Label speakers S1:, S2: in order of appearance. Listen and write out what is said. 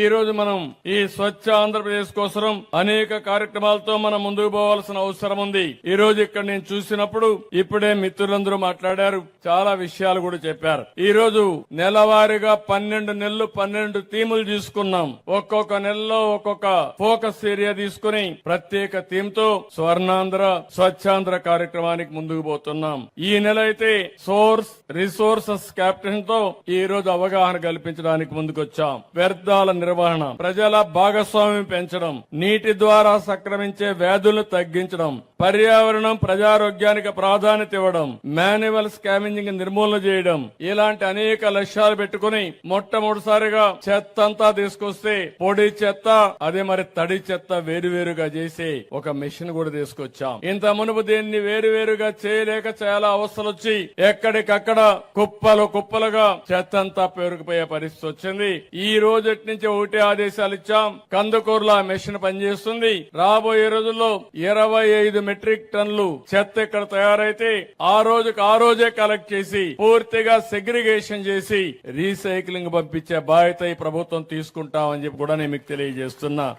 S1: ఈ రోజు మనం ఈ స్వచ్ఛ ఆంధ్రప్రదేశ్ కోసం అనేక కార్యక్రమాలతో మనం ముందుకు పోవాల్సిన అవసరం ఉంది. ఈ రోజు ఇక్కడ నేను చూసినప్పుడు ఇప్పుడే మిత్రులందరూ మాట్లాడారు. చాలా విషయాలు కూడా చెప్పారు. ఈ రోజు నెలవారీగా పన్నెండు నెలలు పన్నెండు థీములు తీసుకున్నాం. ఒక్కొక్క నెలలో ఒక్కొక్క ఫోకస్ ఏరియా తీసుకుని ప్రత్యేక థీమ్తో స్వర్ణాంధ్ర స్వచ్ఛాంధ్ర కార్యక్రమానికి ముందుకు పోతున్నాం. ఈ నెల అయితే సోర్స్ రిసోర్సెస్ క్యాప్టెన్తో ఈ రోజు అవగాహన కల్పించడానికి ముందుకొచ్చాం. వ్యర్థాల నిర్వహణ ప్రజల భాగస్వామ్యం పెంచడం నీటి ద్వారా సక్రమించే వ్యాధులను తగ్గించడం పర్యావరణం ప్రజారోగ్యానికి ప్రాధాన్యత ఇవ్వడం మాన్యువల్ స్కామింగ్ నిర్మూలన చేయడం ఇలాంటి అనేక లక్ష్యాలు పెట్టుకుని మొట్టమొదటిసారిగా చెత్త అంతా తీసుకొస్తే పొడి చెత్త అదే మరి తడి చెత్త వేరువేరుగా చేసి ఒక మిషన్ కూడా తీసుకొచ్చాం. ఇంత మునుపు దీన్ని వేరువేరుగా చేయలేక చాలా అవస్థలు వచ్చి ఎక్కడికక్కడ కుప్పలు కుప్పలుగా చెత్త అంతా పేరుకుపోయే పరిస్థితి వచ్చింది. ఈ రోజు నుంచి ఒకటే ఆదేశాలు ఇచ్చాం. కందుకూరులో ఆ పనిచేస్తుంది. రాబోయే రోజుల్లో ఇరవై ఐదు మెట్రిక్ టన్నులు చెత్త ఇక్కడ తయారైతే ఆ రోజుకు ఆ రోజే కలెక్ట్ చేసి పూర్తిగా సెగ్రిగేషన్ చేసి రీసైక్లింగ్ పంపించే బాధ్యత ఈ ప్రభుత్వం తీసుకుంటామని చెప్పి కూడా నేను మీకు తెలియజేస్తున్నా.